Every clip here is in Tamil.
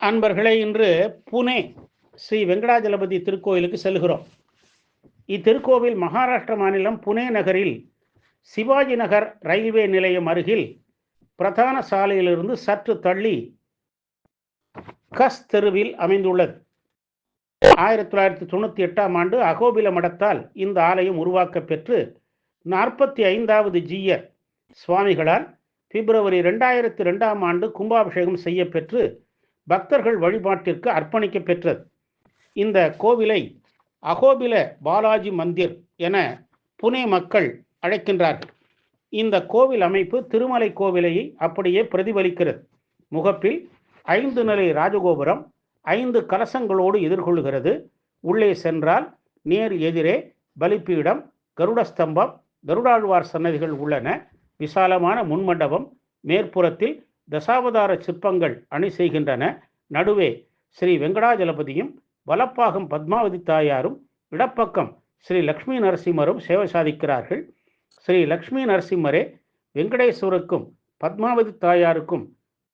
அன்பர்களே இன்று புனே ஸ்ரீ வெங்கடாஜலபதி திருக்கோயிலுக்கு செல்கிறோம். இத்திருக்கோவில் மகாராஷ்டிர மாநிலம் புனே நகரில் சிவாஜி நகர் ரயில்வே நிலையம் அருகில் பிரதான சாலையிலிருந்து சற்று தள்ளி கஸ் தெருவில் அமைந்துள்ளது. ஆயிரத்தி தொள்ளாயிரத்தி தொண்ணூற்றி எட்டாம் ஆண்டு அகோபில மடத்தால் இந்த ஆலயம் உருவாக்கப் பெற்று நாற்பத்தி ஐந்தாவது ஜீயர் சுவாமிகளால் பிப்ரவரி ரெண்டாயிரத்தி ரெண்டாம் ஆண்டு கும்பாபிஷேகம் செய்யப்பெற்று பக்தர்கள் வழிபாட்டிற்கு அர்ப்பணிக்க பெற்றது. இந்த கோவிலை அகோபில பாலாஜி மந்திர் என புனே மக்கள் அழைக்கின்றார்கள். இந்த கோவில் அமைப்பு திருமலை கோவிலையை அப்படியே பிரதிபலிக்கிறது. முகப்பில் ஐந்து நிலை ராஜகோபுரம் ஐந்து கலசங்களோடு எதிர்கொள்கிறது. உள்ளே சென்றால் நேர் எதிரே பலிப்பீடம் கருடஸ்தம்பம் கருடாழ்வார் சன்னதிகள் உள்ளன. விசாலமான முன்மண்டபம் மேற்புறத்தில் தசாவதார சிற்பங்கள் அணி செய்கின்றன. நடுவே ஸ்ரீ வெங்கடாஜலபதியும் வலப்பாகம் பத்மாவதி தாயாரும் இடப்பக்கம் ஸ்ரீ லக்ஷ்மி நரசிம்மரும் சேவை சாதிக்கிறார்கள். ஸ்ரீ லக்ஷ்மி நரசிம்மரே வெங்கடேஸ்வருக்கும் பத்மாவதி தாயாருக்கும்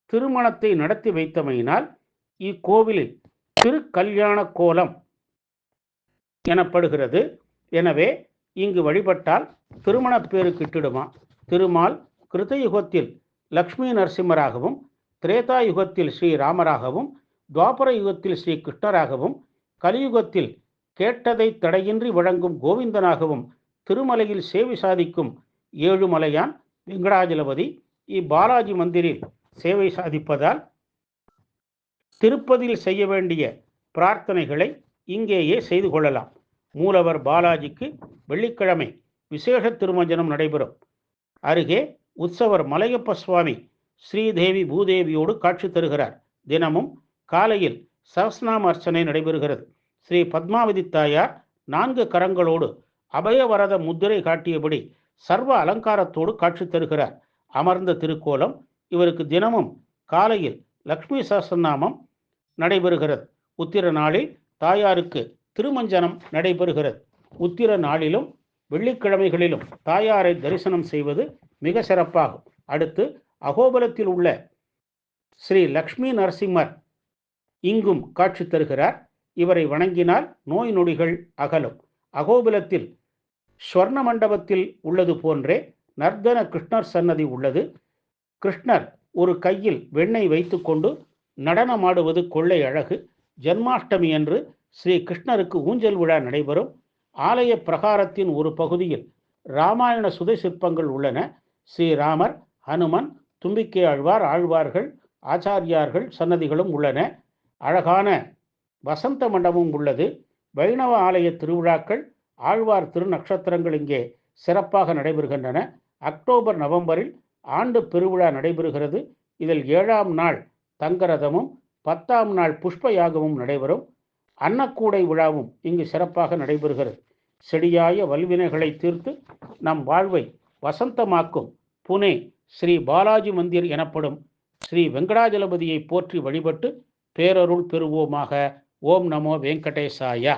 திருமணத்தை நடத்தி வைத்தமையினால் இக்கோவிலில் திருக்கல்யாண கோலம் எனப்படுகிறது. எனவே இங்கு வழிபட்டால் திருமணப் பேரு கிட்டிடுமா? திருமால் கிருத்தயுகத்தில் லக்ஷ்மி நரசிம்மராகவும் திரேதா யுகத்தில் ஸ்ரீ ராமராகவும் துவாபர யுகத்தில் ஸ்ரீ கிருஷ்ணராகவும் கலியுகத்தில் கேட்டதை தடையின்றி வழங்கும் கோவிந்தனாகவும் திருமலையில் சேவை சாதிக்கும் ஏழுமலையான் வெங்கடாஜலபதி இப்பாலாஜி மந்திரில் சேவை சாதிப்பதால் திருப்பதியில் செய்ய வேண்டிய பிரார்த்தனைகளை இங்கேயே செய்து கொள்ளலாம். மூலவர் பாலாஜிக்கு வெள்ளிக்கிழமை விசேஷ திருமஞ்சனம் நடைபெறும். அருகே உற்சவர் மலையப்ப சுவாமி ஸ்ரீதேவி பூதேவியோடு காட்சி தருகிறார். தினமும் காலையில் சஹஸ்நாம அர்ச்சனை நடைபெறுகிறது. ஸ்ரீ பத்மாவதி தாயார் நான்கு கரங்களோடு அபயவரத முத்திரை காட்டியபடி சர்வ அலங்காரத்தோடு காட்சி தருகிறார். அமர்ந்த திருக்கோலம் இவருக்கு தினமும் காலையில் லக்ஷ்மி சஹஸ்ரநாமம் நடைபெறுகிறது. உத்திர நாளில் தாயாருக்கு திருமஞ்சனம் நடைபெறுகிறது. உத்திர நாளிலும் வெள்ளிக்கிழமைகளிலும் தாயாரை தரிசனம் செய்வது மிக சிறப்பாகும். அடுத்து அகோபலத்தில் உள்ள ஸ்ரீ லக்ஷ்மி நரசிம்மர் இங்கும் காட்சி தருகிறார். இவரை வணங்கினால் நோய் நொடிகள் அகலும். அகோபலத்தில் ஸ்வர்ண மண்டபத்தில் உள்ளது போன்றே நர்தன கிருஷ்ணர் சன்னதி உள்ளது. கிருஷ்ணர் ஒரு கையில் வெண்ணெய் வைத்துக்கொண்டு நடனமாடுவது கொள்ளை அழகு. ஜன்மாஷ்டமி என்று ஸ்ரீ கிருஷ்ணருக்கு ஊஞ்சல் விழா நடைபெறும். ஆலய பிரகாரத்தின் ஒரு பகுதியில் ராமாயண சுதை சிற்பங்கள் உள்ளன. ஸ்ரீராமர் ஹனுமன் தும்பிக்கை ஆழ்வார் ஆழ்வார்கள் ஆச்சாரியார்கள் சன்னதிகளும் உள்ளன. அழகான வசந்த மண்டபம் உள்ளது. வைணவ ஆலய திருவிழாக்கள் ஆழ்வார் திருநக்ஷத்திரங்கள் இங்கே சிறப்பாக நடைபெறுகின்றன. அக்டோபர் நவம்பரில் ஆண்டு பெருவிழா நடைபெறுகிறது. இதில் ஏழாம் நாள் தங்கரதமும் பத்தாம் நாள் புஷ்ப யாகமும் நடைபெறும். அன்னக்கூடை விழாவும் இங்கு சிறப்பாக நடைபெறுகிறது. செடியாய வல்வினைகளை தீர்த்து நம் வாழ்வை வசந்தமாக்கும் புனே ஸ்ரீ பாலாஜி மந்திர் எனப்படும் ஸ்ரீ வெங்கடாஜலபதியை போற்றி வழிபட்டு பேரருள் பெறுவோமாக. ஓம் நமோ வெங்கடேசாயா.